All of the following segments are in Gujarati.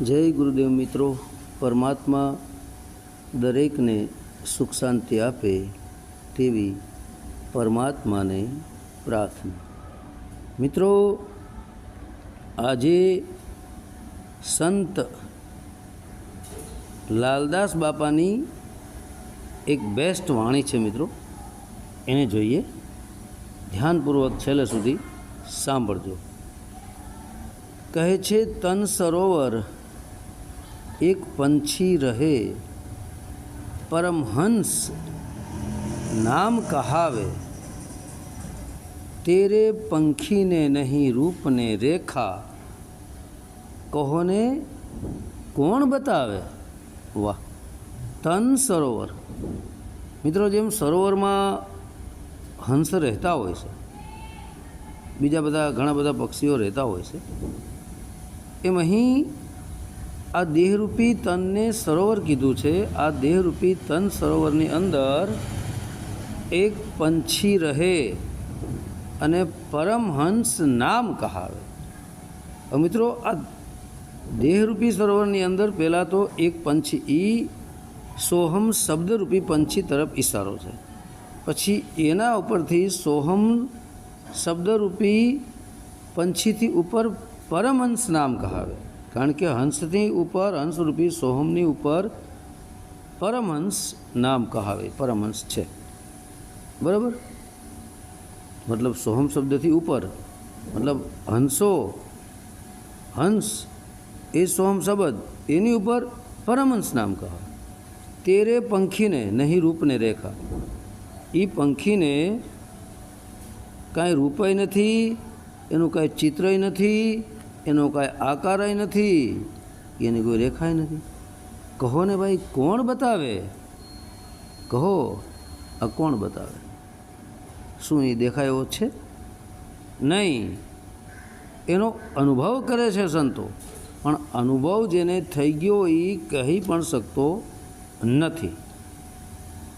જય ગુરુદેવ મિત્રો, પરમાત્મા દરેકને સુખ શાંતિ આપે તેવી પરમાત્માને પ્રાર્થના. મિત્રો, આજે સંત લાલદાસ બાપાની એક બેસ્ટ વાણી છે મિત્રો. એને જોઈએ. ધ્યાનપૂર્વક છેલ્લે સુધી સાંભળજો. કહે છે, તન સરોવર એક પંછી રહે, પરમહંસ નામ કહાવે. તેરે પંખીને નહીં રૂપને રેખા, કહોને કોણ બતાવે? વાહ, તન સરોવર. મિત્રો, જેમ સરોવરમાં હંસ રહેતા હોય છે, બીજા બધા ઘણા બધા પક્ષીઓ રહેતા હોય છે, એમ અહીં આ દેહરૂપી તનને સરોવર કીધું છે. આ દેહરૂપી તન સરોવરની અંદર એક પંછી રહે અને પરમહંસ નામ કહાવે. મિત્રો, આ દેહરૂપી સરોવરની અંદર પહેલાં તો એક પંછી ઈ સોહમ શબ્દરૂપી પંછી તરફ ઇશારો છે. પછી એના ઉપરથી સોહમ શબ્દરૂપી પંછીથી ઉપર પરમહંસ નામ કહાવે. કારણ કે હંસની ઉપર, હંસરૂપી સોહમની ઉપર પરમહંસ નામ કહાવે, પરમહંસ છે. બરાબર? મતલબ સોહમ શબ્દથી ઉપર. મતલબ હંસો, હંસ એ સોહમ શબ્દ, એની ઉપર પરમહંસ નામ કહાવે. તેરે પંખીને નહીં રૂપને રેખા. એ પંખીને કાંઈ રૂપય નથી, એનું કાંઈ ચિત્રય નથી એનો કાંઈ આકારય નથી, એની કોઈ રેખાય નથી. કહો ને ભાઈ, કોણ બતાવે? કહો, આ કોણ બતાવે? શું એ દેખાયો છે? નહીં. એનો અનુભવ કરે છે સંતો, પણ અનુભવ જેને થઈ ગયો એ કહી પણ શકતો નથી.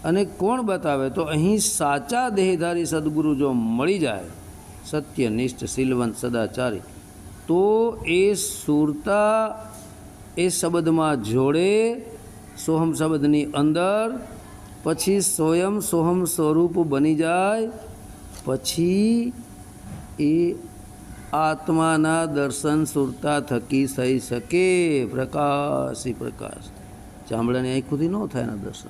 અને કોણ બતાવે? તો અહીં સાચા દેહધારી સદગુરુ જો મળી જાય, સત્યનિષ્ઠ શીલવંત સદાચારી તો એ સુરતા એ શબ્દમાં જોડે સોહમ શબ્દની અંદર, પછી સ્વયં સોહમ સ્વરૂપ બની જાય, પછી એ આત્માના દર્શન સુરતા થકી થઈ શકે. પ્રકાશી પ્રકાશ. ચામડાની આંખોથી ન થાય એના દર્શન.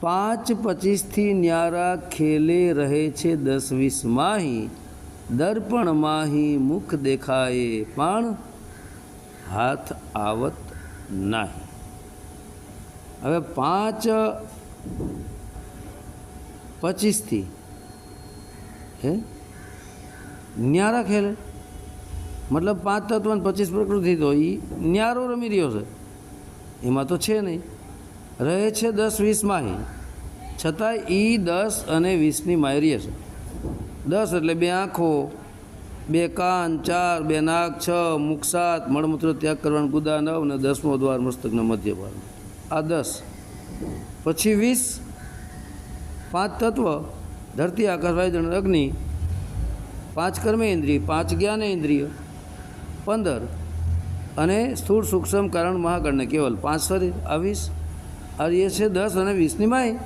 પાંચ પચીસથી ન્યારા ખેલે રહે છે દસ વીસ માહી. દર્પણ માહી મુખ દેખાય, પણ હાથ આવત નહીં. હવે પાંચ પચીસથી, હે? ન્યારા ખેલે. મતલબ પાંચ તત્વ પચીસ પ્રકૃતિ તો એ ન્યારો રમી રહ્યો છે. એમાં તો છે નહીં. રહે છે દસ વીસ માહી છતાં એ દસ અને વીસની માયરી છે. દસ એટલે બે આંખો, બે કાન, ચાર, બે નાક, છ, મુખ, સાત, મળમૂત્ર ત્યાગ કરવાનું ગુદા નવ ને દસમો દ્વાર મસ્તકના મધ્ય ભાગ આ દસ. પછી વીસ. પાંચ તત્વ. ધરતી, આકાશ વાયુજન અગ્નિ. પાંચ કર્મેન્દ્રિય પાંચ જ્ઞાનેન્દ્રિય પંદર. અને સ્થૂળ, સૂક્ષ્મ, કારણ મહાકળને કેવલ. પાંચ શરીર. આ વીસ. આ એ છે દસ અને વીસની માય.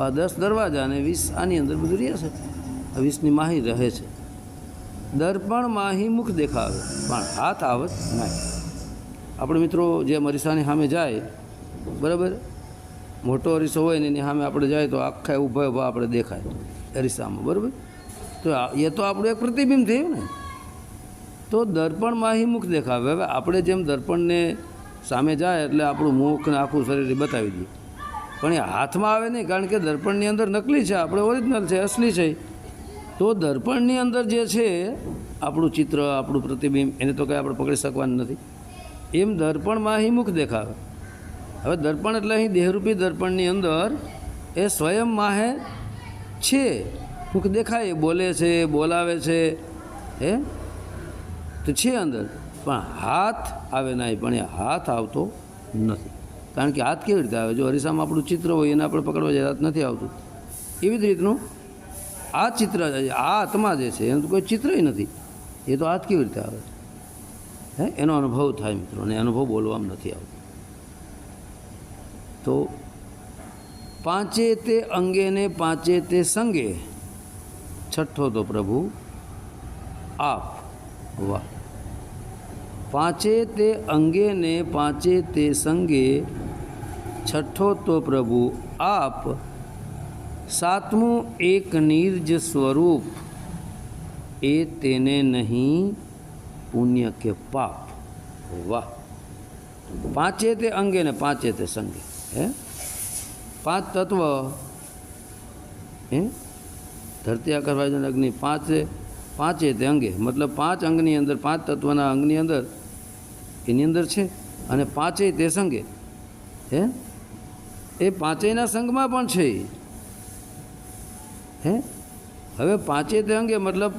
આ દસ દરવાજા અને વીસ આની અંદર બધું રહે છે. આ વીસની માહી રહે છે. દર્પણ માહી મુખ દેખાવે, પણ હાથ આવત નહીં. આપણે મિત્રો જે અરીસાની સામે જાય, બરાબર? મોટો અરીસો હોય ને એની સામે આપણે જાય તો આખા ઊભા ઊભા આપણે દેખાય, અરીસામાં, બરાબર? તો એ તો આપણું એક પ્રતિબિંબ થયું ને. તો દર્પણ માહી મુખ દેખાવે. હવે આપણે જેમ દર્પણને સામે જાય એટલે આપણું મુખ ને આખું શરીર બતાવી દઈએ. પણ એ હાથમાં આવે નહીં, કારણ કે દર્પણની અંદર નકલી છે, આપણે ઓરિજિનલ છે, અસલી છે તો દર્પણની અંદર જે છે, આપણું ચિત્ર, આપણું પ્રતિબિંબ, એને તો કંઈ આપણે પકડી શકવાનું નથી. એમ દર્પણમાં અહીં મુખ દેખાવે. હવે દર્પણ એટલે અહીં દેહરૂપી દર્પણની અંદર એ સ્વયં માહે છે. મુખ દેખાય બોલે છે બોલાવે છે, હે? તો છે અંદર. પણ હાથ આવે નહીં, પણ એ હાથ આવતો નથી. કારણ કે હાથ કેવી રીતે આવે? જો અરીસામાં આપણું ચિત્ર હોય, એને આપણે પકડવા જાય હાથ નથી આવતું. એવી જ રીતનું આ ચિત્ર, આ આત્મા જે છે, એનું કોઈ ચિત્રય નથી. એ તો હાથ કેવી રીતે આવે? હે? એનો અનુભવ થાય મિત્રો, અને અનુભવ બોલવામાં નથી આવતો. તો પાંચે તે અંગે ને પાંચે તે સંગે છઠ્ઠો તો પ્રભુ આપ વાહ પાંચે તે અંગે ને પાંચે તે સંગે છઠ્ઠો તો પ્રભુ, આપ સાતમું એક નિર્જ સ્વરૂપ, એ તેને નહીં પુણ્ય કે પાપ. વાહ. પાંચે તે અંગે ને પાંચે તે સંગે. હે? પાંચ તત્વ, હે? ધરતી આકાર વાયુજન અગ્નિ પાંચે પાંચે તે અંગે. મતલબ પાંચ અંગની અંદર, પાંચ તત્વના અંગની અંદર એની અંદર છે અને પાંચે તે સંગે. હે? એ પાંચેયના સંઘમાં પણ છે. હે? હવે પાંચે તે અંગે મતલબ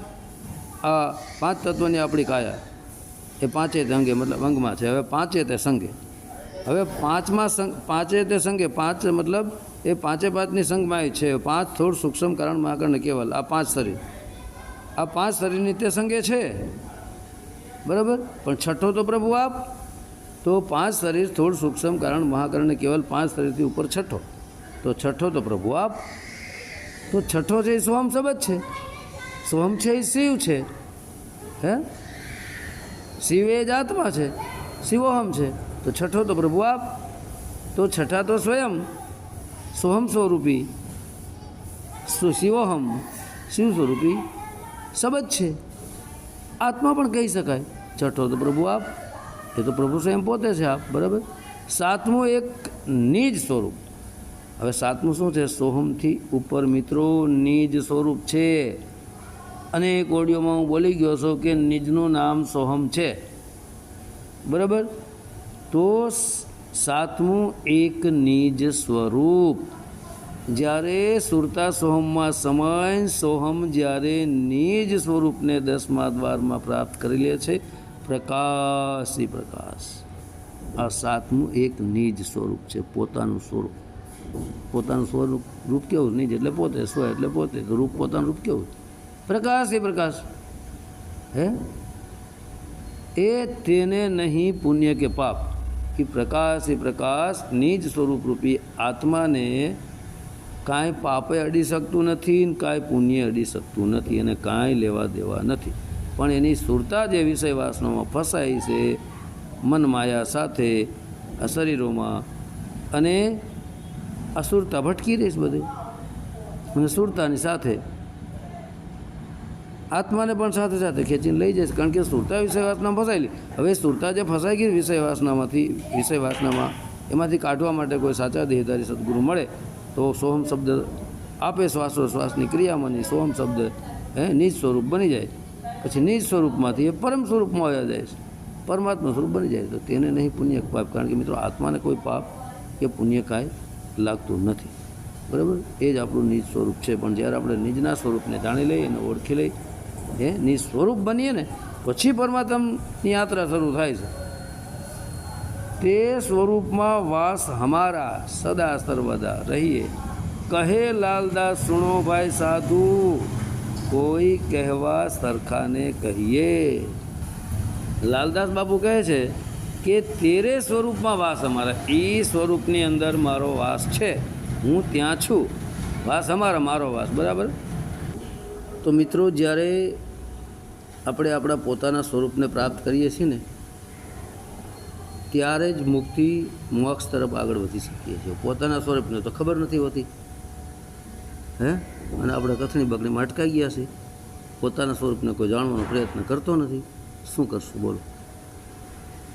આ પાંચ તત્વની આપણી કાયા. એ પાંચે તે અંગે મતલબ અંગમાં છે. હવે પાંચે તે સંઘે. હવે પાંચમાં સંઘ પાંચે તે સંઘે પાંચ મતલબ એ પાંચે પાંચની સંઘમાં છે. પાંચ થોડ સૂક્ષ્મ કારણ મહાકર્ણ કેવલ આ પાંચ શરીર. આ પાંચ શરીરની તે સંઘે છે. બરાબર? પણ છઠ્ઠો તો પ્રભુ આપ તો પાંચ શરીર થોડું સૂક્ષ્મ કારણ મહાકરણને કેવલ પાંચ શરીરથી ઉપર છઠ્ઠો. તો છઠ્ઠો તો પ્રભુ આપ. તો છઠ્ઠો છે એ સોહમ શબ્દ છે. સ્વમ છે એ શિવ છે. હે? શિવ એ જ આત્મા છે. શિવોહમ છે. તો છઠ્ઠો તો પ્રભુ આપ. તો છઠ્ઠા તો સ્વયં. સોહમ સ્વરૂપી. શિવોહમ. શિવ સ્વરૂપી. શબ્દ છે. આત્મા પણ કહી શકાય. છઠ્ઠો તો પ્રભુ આપ. એ તો પ્રભુ સ્વયં પોતે છે આપ બરાબર? સાતમું એક નિજ સ્વરૂપ. હવે સાતમું શું છે? સોહમથી ઉપર મિત્રો, નિજ સ્વરૂપ છે. અનેક ઓડિયોમાં હું બોલી ગયો છું કે નિજનું નામ સોહમ છે. બરાબર? તો સાતમું એક નિજ સ્વરૂપ. જ્યારે સુરતા સોહમમાં સમય, સોહમ જ્યારે નિજ સ્વરૂપને દસમા દ્વારમાં પ્રાપ્ત કરી લે છે. પ્રકાશી પ્રકાશ. આ સાતમું એક નિજ સ્વરૂપ છે, પોતાનું સ્વરૂપ. પોતાનું સ્વરૂપ રૂપ કેવું? નિજ એટલે પોતે, સ્વ એટલે પોતે રૂપ પોતાનું રૂપ કેવું? પ્રકાશ એ પ્રકાશ. હે? એ તેને નહીં પુણ્ય કે પાપ. કે પ્રકાશ પ્રકાશ, નિજ સ્વરૂપ રૂપી આત્માને કાંઈ પાપે અડી શકતું નથી ને કાંઈ પુણ્ય અડી શકતું નથી અને કાંઈ લેવા દેવા નથી. પણ એની સુરતા જે વિષય વાસનામાં ફસાઈ છે, મન માયા સાથે શરીરોમાં અને અસુરતા ભટકી રહીશ બધી. અને સુરતાની સાથે આત્માને પણ સાથે સાથે ખેંચીને લઈ જશે કારણ કે સુરતા વિષય વાસનામાં ફસાયેલી હવે સુરતા જે ફસાઈ ગઈ વિષય વાસનામાંથી, વિષય વાસનામાં, એમાંથી કાઢવા માટે કોઈ સાચા દેહધારી સદગુરુ મળે, તો સોહમ શબ્દ આપે શ્વાસોશ્વાસની ક્રિયામાંની સોહમ શબ્દ, હે, નિજ સ્વરૂપ બની જાય. પછી નિજ સ્વરૂપમાંથી એ પરમ સ્વરૂપમાં આવ્યા જાય છે. પરમાત્મા સ્વરૂપ બની જાય તો તેને નહીં પુણ્ય પાપ. કારણ કે મિત્રો, આત્માને કોઈ પાપ કે પુણ્ય કાંઈ લાગતું નથી. બરાબર? એ જ આપણું નિજ સ્વરૂપ છે. પણ જ્યારે આપણે નિજના સ્વરૂપને જાણી લઈએ અને ઓળખી લઈએ એ નિજ સ્વરૂપ બનીએ ને, પછી પરમાત્માની યાત્રા શરૂ થાય છે. તે સ્વરૂપમાં વાસ હમારા, સદા સર્વદા રહીએ. કહે લાલદાસ સુણો ભાઈ સાધુ. કોઈ કહેવા સરખાને કહીએ. લાલદાસ બાપુ કહે છે કે તેરે સ્વરૂપમાં વાસ અમારા. એ સ્વરૂપની અંદર મારો વાસ છે. હું ત્યાં છું. વાસ અમારા, મારો વાસ. બરાબર? તો મિત્રો, જ્યારે આપણે આપણા પોતાના સ્વરૂપને પ્રાપ્ત કરીએ છીએ ને, ત્યારે જ મુક્તિ મોક્ષ તરફ આગળ વધી શકીએ છીએ. પોતાના સ્વરૂપને તો ખબર નથી હોતી. હે? અને આપણે કથણી બગડીમાં અટકાઈ ગયા છે પોતાના સ્વરૂપને કોઈ જાણવાનો પ્રયત્ન કરતો નથી. શું કરશું? બોલો.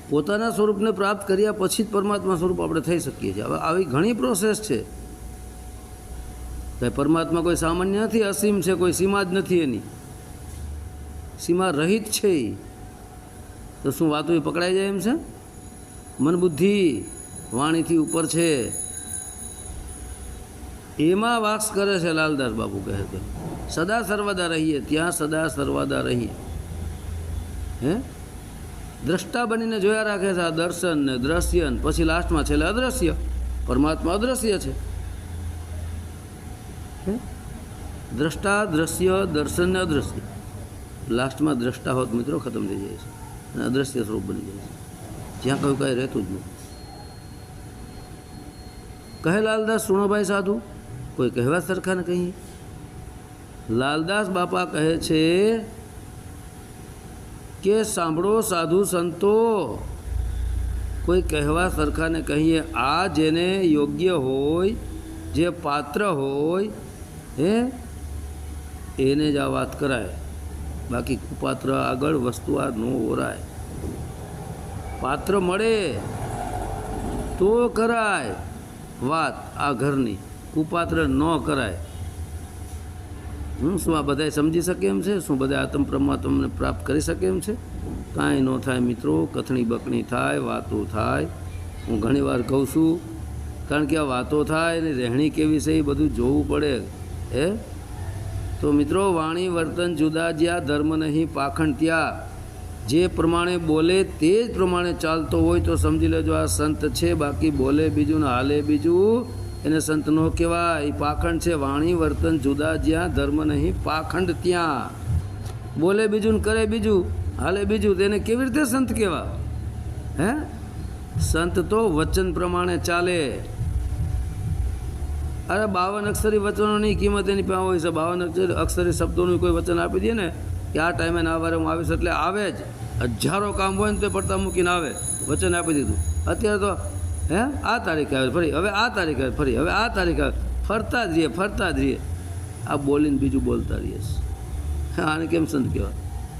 પોતાના સ્વરૂપને પ્રાપ્ત કર્યા પછી જ પરમાત્મા સ્વરૂપ આપણે થઈ શકીએ છીએ. હવે આવી ઘણી પ્રોસેસ છે. ભાઈ, પરમાત્મા કોઈ સામાન્ય નથી, અસીમ છે, કોઈ સીમા જ નથી એની. સીમા રહિત છે એ તો શું વાતો એ પકડાઈ જાય એમ છે? મન બુદ્ધિ વાણીથી ઉપર છે. એમાં વાસ કરે છે લાલદાસ બાપુ કહે તો સદા સર્વદા રહીએ, ત્યાં સદા સર્વદા રહીએ. હે? દ્રષ્ટા બનીને જોયા રાખે છે આ દર્શન ને દ્રશ્ય ને પછી લાસ્ટમાં છેલ્લે અદ્રશ્ય. પરમાત્મા અદ્રશ્ય છે? દ્રષ્ટા, દ્રશ્ય, દર્શન ને અદ્રશ્ય. લાસ્ટમાં દ્રષ્ટા હોત મિત્રો ખતમ થઈ જાય છે. અને અદ્રશ્ય સ્વરૂપ બની જાય છે. જ્યાં કયું કાંઈ રહેતું જ નહીં કહે લાલદાસ, સુણોભાઈ સાધુ કોઈ કહેવા સરખા ને કહીએ. લાલદાસ બાપા કહે છે કે સાંભળો સાધુ સંતો. કોઈ કહેવા સરખાને કહીએ. આ જેને યોગ્ય હોય, જે પાત્ર હોય, હે, એને જ આ વાત કરાય. બાકી કુપાત્ર આગળ વસ્તુ આ ન ઓરાય. પાત્ર મળે તો કરાય વાત આ ઘરની. કુપાત્ર ન કરાય. હું શું આ બધાય સમજી શકે એમ છે? શું બધા આત્મ પરમાત્મને પ્રાપ્ત કરી શકે એમ છે? કાંઈ ન થાય મિત્રો, કથણી બકણી થાય, વાતો થાય. હું ઘણીવાર કહું છું, કારણ કે આ વાતો થાય ને રહેણી કેવી છે એ બધું જોવું પડે. હે? તો મિત્રો, વાણી વર્તન જુદા જ્યાં, ધર્મ નહીં, પાખંડ ત્યાં. જે પ્રમાણે બોલે તે જ પ્રમાણે ચાલતો હોય તો સમજી લેજો આ સંત છે, બાકી બોલે બીજું ને હાલે બીજું એને સંત નો કહેવાય. પાખંડ છે, વાણી, વર્તન જુદા જ્યાં, ધર્મ નહીં, પાખંડ ત્યાં. બોલે બીજું ને કરે બીજું, હાલે બીજું તેને કેવી રીતે સંત કહેવા હે? સંત તો વચન પ્રમાણે ચાલે. અરે બાવન અક્ષરી વચનોની કિંમત એની પાસે હોય છે. બાવન અક્ષરી અક્ષરી શબ્દોનું કોઈ વચન આપી દઈએ ને, કે આ ટાઈમે ના વારે હું આવીશ એટલે આવે જ. હજારો કામ હોય ને તે પડતા મૂકીને આવે. વચન આપી દીધું. અત્યારે તો હે? આ તારીખે આવે ફરી. હવે આ તારીખે આવે ફરી. હવે આ તારીખે આવે. ફરતા જ રહીએ, ફરતા જ રહીએ. આ બોલીને બીજું બોલતા રહીએ. આને કેમ સંત કહેવાય?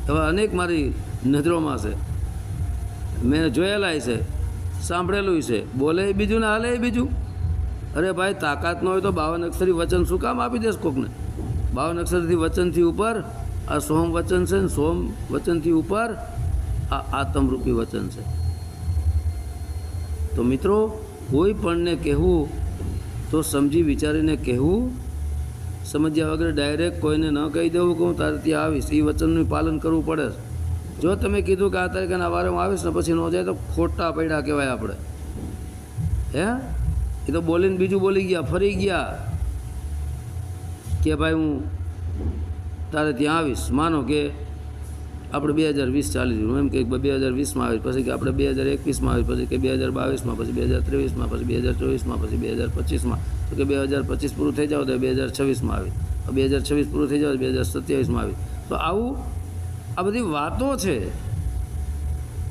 હવે અનેક મારી નજરોમાં છે મેં જોયેલા છે સાંભળેલું છે બોલે બીજું ને હાલે બીજું. અરે ભાઈ, તાકાત ન હોય તો બાવન અક્ષરી વચન શું કામ આપી દેશ કોકને? બાવન અક્ષરથી વચનથી ઉપર, આ સોમ વચન છે ને સોમ વચનથી ઉપર, આ આત્મરૂપી વચન છે. તો મિત્રો, કોઈ પણને કહેવું તો સમજી વિચારીને કહેવું. સમજ્યા વગર ડાયરેક્ટ કોઈને ન કહી દેવું કે હું તારે ત્યાં આવીશ. એ વચનનું પાલન કરવું પડે. જો તમે કીધું કે આ તારીખે વારે હું આવીશ ને પછી ન જાય તો ખોટા પૈડા કહેવાય આપણે. હે? એ તો બોલીને બીજું બોલી ગયા, ફરી ગયા. કે ભાઈ હું તારે ત્યાં આવીશ. માનો કે આપણે બે હજાર વીસ ચાલી રહ્યું એમ કે બે હજાર વીસમાં આવી પછી કે આપણે બે હજાર એકવીસમાં આવી પછી કે બે હજાર બાવીસમાં પછી બે હજાર ત્રેવીસમાં પછી બે હજાર ચોવીસમાં પછી બે હજાર પચીસમાં તો કે બે હજાર પચીસ પૂરું થઈ જાવ તો બે હજાર છવ્વીસમાં આવી બે હજાર છવ્વીસ પૂરું થઈ જાવ તો બે હજાર સત્યાવીસમાં આવી તો આવું આ બધી વાતો છે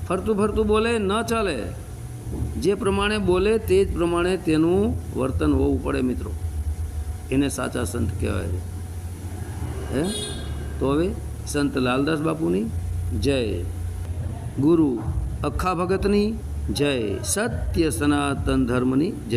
ફરતું ફરતું બોલે ન ચાલે જે પ્રમાણે બોલે તે જ પ્રમાણે તેનું વર્તન હોવું પડે મિત્રો એને સાચા સંત કહેવાય છે હે તો હવે સંત લાલદાસ બાપુની જય. ગુરુ અખા ભગતની જય. સત્ય સનાતન ધર્મની જય.